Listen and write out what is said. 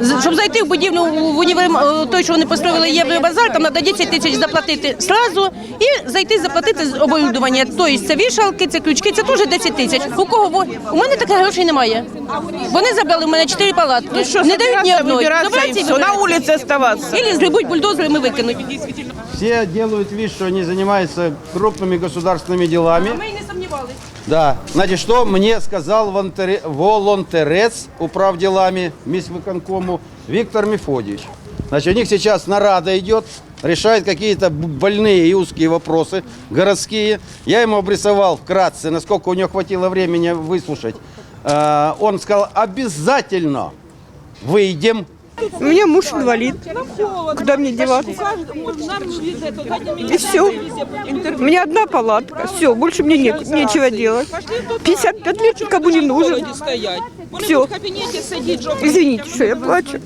З- Щоб зайти в будівлю в універм, е, той, що вони построїли Євробазар, там треба 10 тисяч заплатити зразу і зайти заплатити з оборудування. Тобто це вішалки, це ключки, це теж 10 тисяч. У кого во- у мене таких грошей немає. Вони забрали у мене 4 палатки. Ну что, не дають ні собираться, одної. выбираться Забирайте и і все, на вибирайте. улице оставаться. Или згребуть бульдозером і викинуть. Все делают вид, что они занимаются крупными государственными делами. Сумнівалися. Да. Значит, что мне сказал волонтерец управ делами мисвыконкому Виктор Мефодьевич. Значит, у них сейчас нарада идет, решает какие-то больные и узкие вопросы городские. Я ему обрисовал вкратце, насколько у него хватило времени выслушать. Э, Он сказал, обязательно выйдем, У меня муж инвалид. Куда мне деваться? И все. У меня одна палатка. Все, больше мне не- нечего делать. 55 лет никому не нужен. Все. Извините, что я плачу.